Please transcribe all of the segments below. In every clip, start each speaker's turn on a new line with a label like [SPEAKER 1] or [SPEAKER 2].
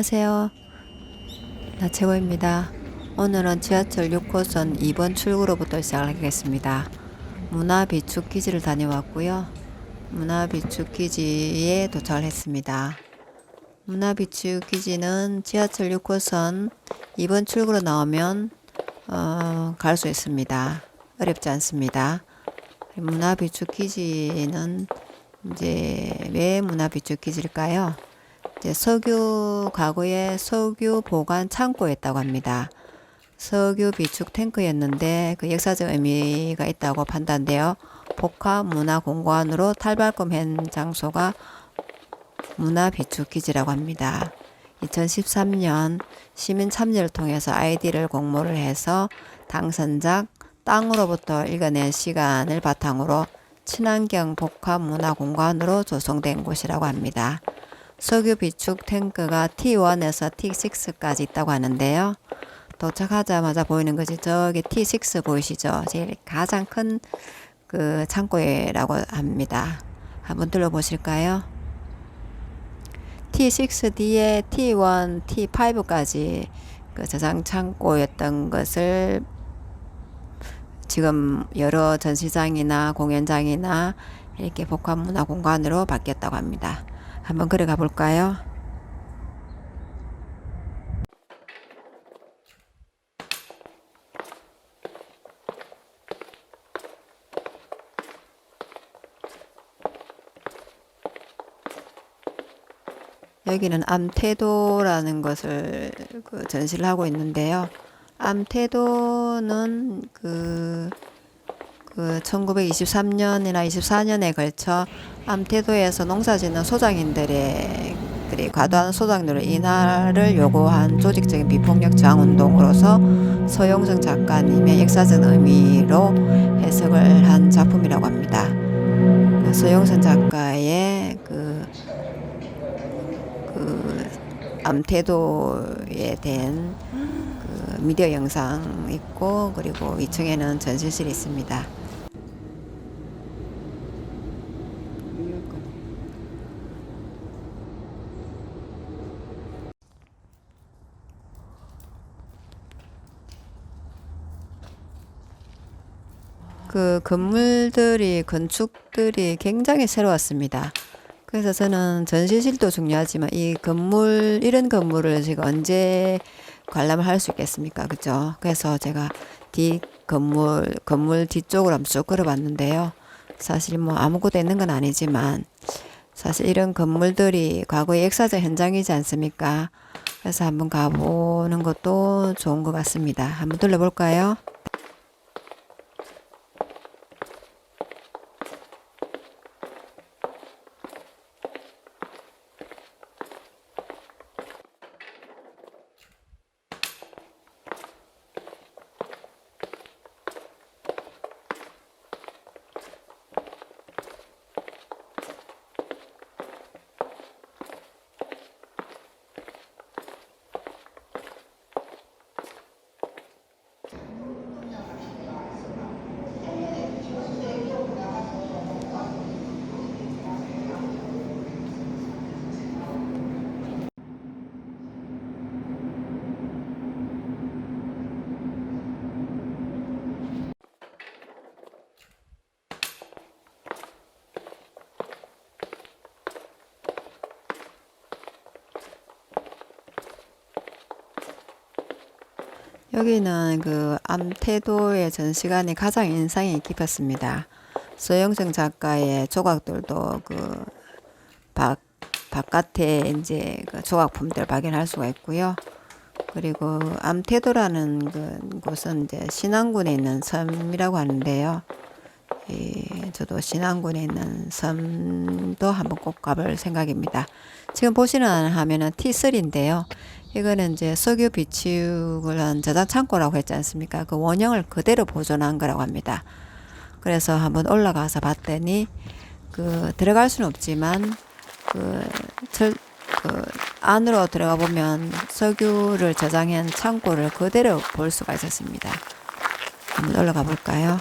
[SPEAKER 1] 안녕하세요. 나채고입니다. 오늘은 지하철 6호선 2번 출구로부터 시작하겠습니다. 문화비축기지를 다녀왔고요. 문화비축기지에 도착을 했습니다. 문화비축기지는 지하철 6호선 2번 출구로 나오면 어, 갈 수 있습니다. 어렵지 않습니다. 문화비축기지는 이제 왜 문화비축기지일까요? 석유 과거에 석유 보관 창고였다고 합니다. 석유 비축 탱크였는데 그 역사적 의미가 있다고 판단되어 복합 문화 공간으로 탈바꿈한 장소가 문화 비축 기지라고 합니다. 2013년 시민 참여를 통해서 아이디를 공모를 해서 당선작 땅으로부터 읽어낸 시간을 바탕으로 친환경 복합 문화 공간으로 조성된 곳이라고 합니다. 석유 비축 탱크가 T1에서 T6까지 있다고 하는데요. 도착하자마자 보이는 것이 저기 T6 보이시죠? 제일 가장 큰 그 창고라고 합니다. 한번 들러보실까요? T6 뒤에 T1, T5까지 그 저장 창고였던 것을 지금 여러 전시장이나 공연장이나 이렇게 복합문화 공간으로 바뀌었다고 합니다. 한번 걸어가 볼까요? 여기는 암태도라는 것을 그 전시를 하고 있는데요. 암태도는 그, 그 1923년이나 24년에 걸쳐 암태도에서 농사짓는 소장인들의 들이 과도한 소장료를 인하를 요구한 조직적인 비폭력 저항 운동으로서 서용성 작가님의 역사적 의미로 해석을 한 작품이라고 합니다. 서용선 작가의 그, 그 암태도에 대한 그 미디어 영상 있고 그리고 2층에는 전시실이 있습니다. 그 건물들이 건축들이 굉장히 새로웠습니다. 그래서 저는 전시실도 중요하지만 이 건물 이런 건물을 제가 언제 관람을 할 수 있겠습니까? 그죠? 그래서 제가 뒤 건물 건물 뒤쪽으로 한번 쭉 걸어봤는데요. 사실 뭐 아무것도 있는 건 아니지만 사실 이런 건물들이 과거의 역사적 현장이지 않습니까? 그래서 한번 가보는 것도 좋은 것 같습니다. 한번 둘러볼까요? 여기는 그 암태도의 전시관이 가장 인상이 깊었습니다. 소영정 작가의 조각들도 그 바, 바깥에 이제 그 조각품들 발견할 수가 있고요. 그리고 암태도라는 그 곳은 이제 신안군에 있는 섬이라고 하는데요. 예, 저도 신안군에 있는 섬도 한번 꼭 가볼 생각입니다. 지금 보시는 화면은 T3인데요. 이거는 이제 석유 비축을 한 저장 창고라고 했지 않습니까? 그 원형을 그대로 보존한 거라고 합니다. 그래서 한번 올라가서 봤더니 그 들어갈 수는 없지만 그, 절, 그 안으로 들어가 보면 석유를 저장한 창고를 그대로 볼 수가 있었습니다. 한번 올라가 볼까요?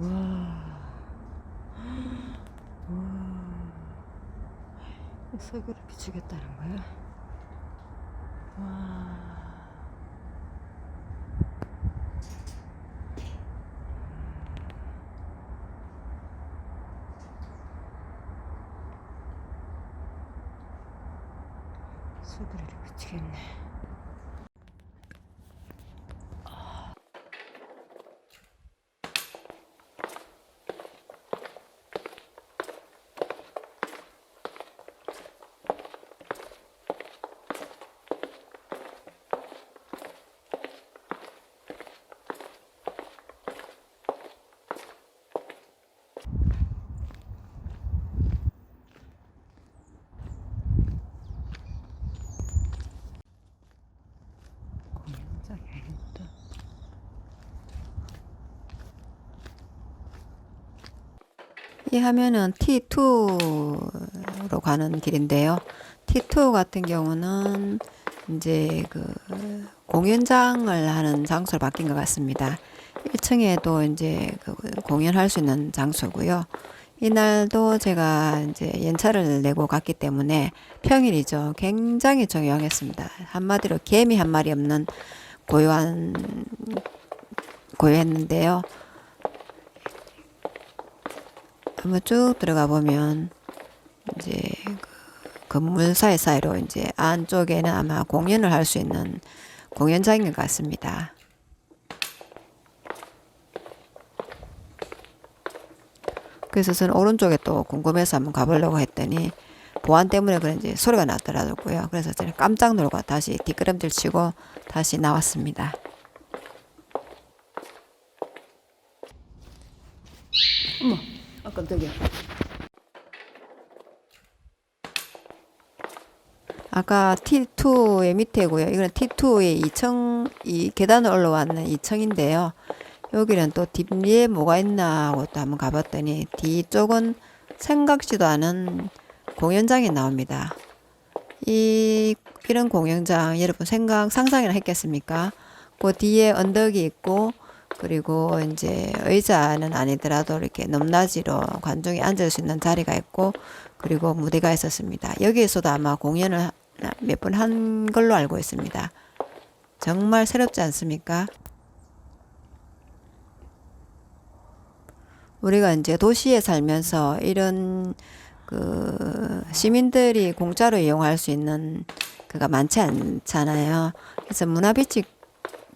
[SPEAKER 1] 와. 석유를 비추겠다는 거야? 와. 석유를 비추겠네. 공연장에 있다. 이 화면은 T2로 가는 길인데요. T2 같은 경우는 이제 그 공연장을 하는 장소로 바뀐 것 같습니다. 1층에도 이제 그 공연할 수 있는 장소고요. 이날도 제가 이제 연차를 내고 갔기 때문에 평일이죠. 굉장히 조용했습니다. 한마디로 개미 한 마리 없는 고요한 고요했는데요. 한번 쭉 들어가 보면 이제 그 건물 사이 사이로 이제 안쪽에는 아마 공연을 할 수 있는 공연장인 것 같습니다. 그래서 저는 오른쪽에 또 궁금해서 한번 가보려고 했더니 보안 때문에 그런지 소리가 나더라고요. 그래서 저는 깜짝 놀고 다시 뒷걸음질 치고 다시 나왔습니다. 어머, 아 깜짝이야. 아까 T2의 밑에고요. 이거는 T2의 2층, 이 계단을 올라왔는 2층인데요. 여기는 또 뒤에 뭐가 있나 하고 또 한번 가봤더니 뒤쪽은 생각지도 않은 공연장이 나옵니다. 이, 이런 공연장 여러분 생각, 상상이나 했겠습니까? 그 뒤에 언덕이 있고 그리고 이제 의자는 아니더라도 이렇게 높낮이로 관중이 앉을 수 있는 자리가 있고 그리고 무대가 있었습니다. 여기에서도 아마 공연을 몇 번 한 걸로 알고 있습니다. 정말 새롭지 않습니까? 우리가 이제 도시에 살면서 이런 그 시민들이 공짜로 이용할 수 있는 그가 많지 않잖아요. 그래서 문화비축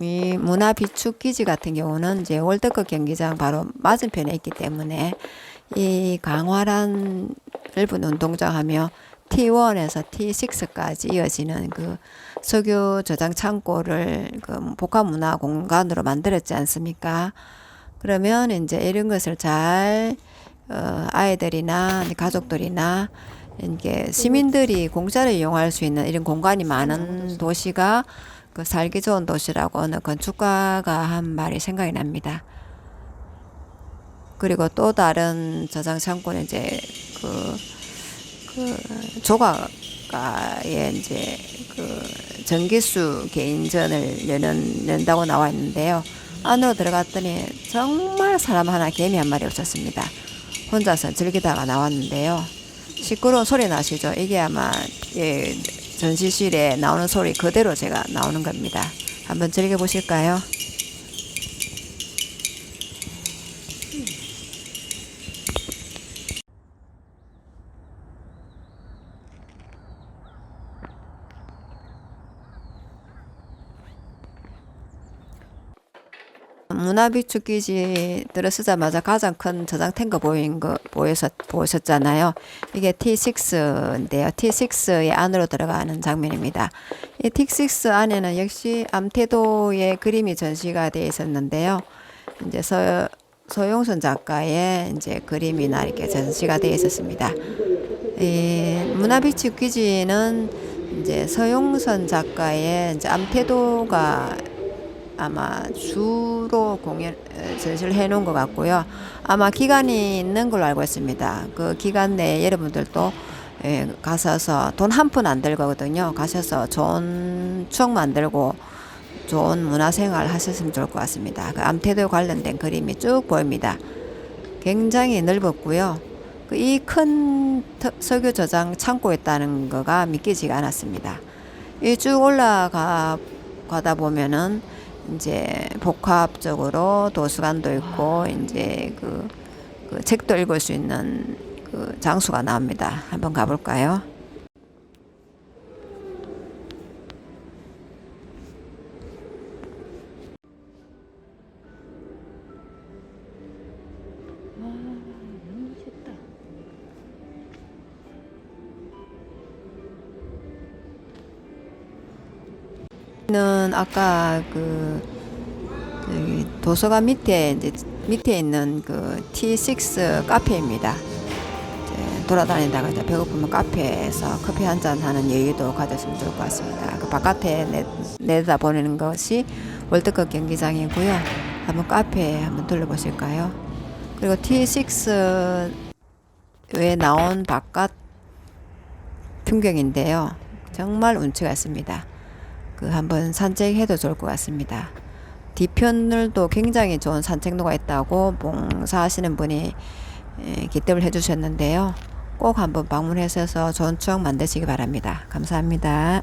[SPEAKER 1] 이 문화 비축 기지 같은 경우는 이제 월드컵 경기장 바로 맞은편에 있기 때문에 이 강화란 넓은 운동장 하며 T1에서 T6까지 이어지는 그 석유 저장 창고를 그 복합 문화 공간으로 만들었지 않습니까? 그러면 이제 이런 것을 잘 어, 아이들이나 가족들이나 이게 시민들이 공짜로 이용할 수 있는 이런 공간이 많은 도시가 그 살기 좋은 도시라고 어느 건축가가 한 말이 생각이 납니다. 그리고 또 다른 저장 창고는 이제 그, 그 조가에 이제 그 전기수 개인전을 여는, 연다고 나와 있는데요. 안으로 들어갔더니 정말 사람 하나 개미 한 마리 없었습니다. 혼자서 즐기다가 나왔는데요. 시끄러운 소리 나시죠? 이게 아마 예, 전시실에 나오는 소리 그대로 제가 나오는 겁니다. 한번 즐겨 보실까요? 문화비축 기지 들어서자마자 가장 큰 저장 탱크 보인 거 보여서 보셨잖아요. 이게 T6인데요. T6의 안으로 들어가는 장면입니다. 이 T6 안에는 역시 암태도의 그림이 전시가 되어 있었는데요. 이제 서 소용선 작가의 이제 그림이나 이렇게 전시가 되어 있었습니다. 이 문화비축 기지는 이제 서용선 작가의 이제 암태도가 아마 주로 공연 전시를 해놓은 것 같고요. 아마 기간이 있는 걸로 알고 있습니다. 그 기간 내에 여러분들도 예, 가셔서 돈 한 푼 안 들거든요. 가셔서 좋은 추억 만들고 좋은 문화생활 하셨으면 좋을 것 같습니다. 그 암태도 관련된 그림이 쭉 보입니다. 굉장히 넓었고요. 그 이큰 석유 저장 창고에 있다는 거가 믿기지가 않았습니다. 이 쭉 올라가 가다 보면은 이제 복합적으로 도서관도 있고 이제 그, 그 책도 읽을 수 있는 그 장소가 나옵니다. 한번 가볼까요? 는 아까 그 도서관 밑에 이제 밑에 있는 그 T6 카페입니다. 돌아다니다가 이제 배고프면 카페에서 커피 한 잔 하는 여유도 가졌으면 좋을 것 같습니다. 그 바깥에 내, 내다 보내는 것이 월드컵 경기장이고요. 한번 카페에 한번 둘러보실까요? 그리고 T6에 나온 바깥 풍경인데요. 정말 운치가 있습니다. 그 한번 산책해도 좋을 것 같습니다. 뒤편을도 굉장히 좋은 산책로가 있다고 봉사하시는 분이 에, 기대를 해주셨는데요. 꼭 한번 방문하셔서 좋은 추억 만드시기 바랍니다. 감사합니다.